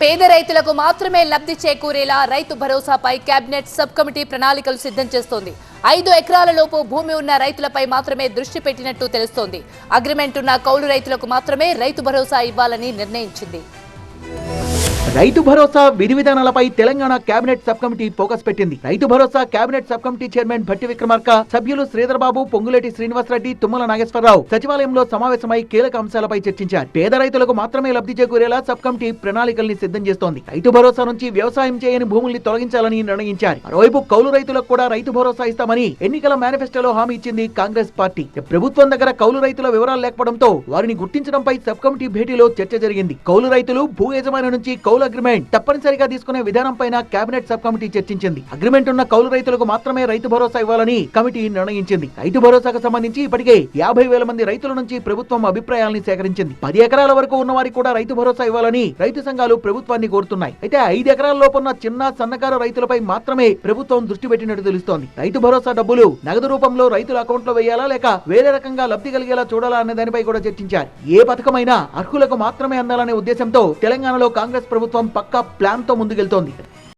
పేద రైతులకు మాత్రమే లబ్ధి చేకూరేలా రైతు భరోసాపై కేబినెట్ సబ్ కమిటీ ప్రణాళికలు సిద్ధం చేస్తోంది. ఐదు ఎకరాల లోపు భూమి ఉన్న రైతులపై మాత్రమే దృష్టి పెట్టినట్టు తెలుస్తోంది. అగ్రిమెంట్ ఉన్న కౌలు రైతులకు మాత్రమే రైతు భరోసా ఇవ్వాలని నిర్ణయించింది. రైతు భరోసా విధి విధానాలపై Telangana cabinet sub committee focus పెట్టింది. Rythu Bharosa cabinet sub committee chairman Bhatti Vikramarka సభ్యులు శ్రీధర్బాబు పొంగులేటి శ్రీనివాసరెడ్డి తుమ్మల నాగేశ్వరరావు సచివాలయంలో సమావేశమై కీలక అంశాలపై చర్చించారు. పేద రైతులకు మాత్రమే లబ్ధి చేకూరేలా సబ్ కమిటీ ప్రణాళికల్ని సిద్ధం చేస్తోంది. రైతు భరోసా నుంచి వ్యవసాయం చేయని భూముల్ని తొలగించాలని నిర్ణయించారు. మరోవైపు కౌలు రైతులకు కూడా రైతు భరోసా ఇస్తామని ఎన్నికల మేనిఫెస్టోలో హామీ ఇచ్చింది కాంగ్రెస్ పార్టీ. ప్రభుత్వం దగ్గర కౌలు రైతుల వివరాలు లేకపోవడంతో వారిని గుర్తించడంపై సబ్ కమిటీ భేటీలో చర్చ జరిగింది. కౌలు రైతులు భూ యజమాని నుంచి కౌలు అగ్రిమెంట్ తప్పనిసరిగా తీసుకునే విధానం పైన కేబినెట్ సబ్ కమిటీ చర్చించింది. అగ్రిమెంట్ ఉన్న కౌలు రైతులకు మాత్రమే రైతు భరోసా ఇవ్వాలని కమిటీ నిర్ణయించింది. రైతు భరోసాకు సంబంధించి ఇప్పటికే యాభై వేల మంది రైతుల నుంచి ప్రభుత్వం అభిప్రాయాలను సేకరించింది. పది ఎకరాల వరకు ఉన్న వారికి కూడా రైతు భరోసా ఇవ్వాలని రైతు సంఘాలు ప్రభుత్వాన్ని కోరుతున్నాయి. అయితే ఐదు ఎకరాల లోపున్న చిన్న సన్నకారు రైతులపై మాత్రమే ప్రభుత్వం దృష్టి పెట్టినట్టు తెలుస్తోంది. రైతు భరోసా డబ్బులు నగదు రూపంలో రైతుల అకౌంట్లో వేయాలా లేక వేరే రకంగా లబ్ధి కలిగేలా చూడాలా అనే దానిపై కూడా చర్చించారు. ఏ పథకమైనా అర్హులకు మాత్రమే అందాలనే ఉద్దేశంతో తెలంగాణలో కాంగ్రెస్ ప్రభుత్వం పక్కా ప్లాన్తో ముందుకెళ్తోంది.